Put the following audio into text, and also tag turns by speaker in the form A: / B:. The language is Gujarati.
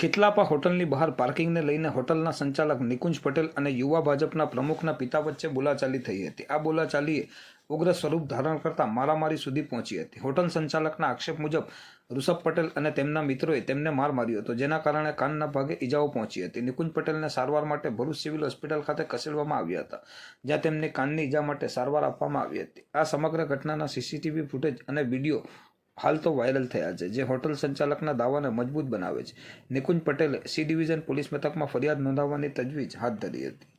A: ખીતલાપા હોટલની બહાર પાર્કિંગને લઈને હોટલના સંચાલક નિકુંજ પટેલ અને યુવા ભાજપના પ્રમુખના પિતા વચ્ચે બોલાચાલી થઈ હતી. આ બોલાચાલીએ ઉગ્ર સ્વરૂપ ધારણ કરતા મારામારી સુધી પહોંચી હતી. હોટલ સંચાલકના આક્ષેપ મુજબ, ઋષભ પટેલ અને તેમના મિત્રોએ તેમને માર માર્યો હતો, જેના કારણે કાનના ભાગે ઈજાઓ પહોંચી હતી. નિકુંજ પટેલને સારવાર માટે ભરૂચ સિવિલ હોસ્પિટલ ખાતે ખસેડવામાં આવ્યા હતા, જ્યાં તેમને કાનની ઈજા માટે સારવાર આપવામાં આવી હતી. આ સમગ્ર ઘટનાના સીસીટીવી ફૂટેજ અને વીડિયો હાલ તો વાયરલ થયા છે, જે હોટલ સંચાલકના દાવાને મજબૂત બનાવે છે. નિકુંજ પટેલે સી ડિવિઝન પોલીસ મથકમાં ફરિયાદ નોંધાવવાની તજવીજ હાથ ધરી હતી.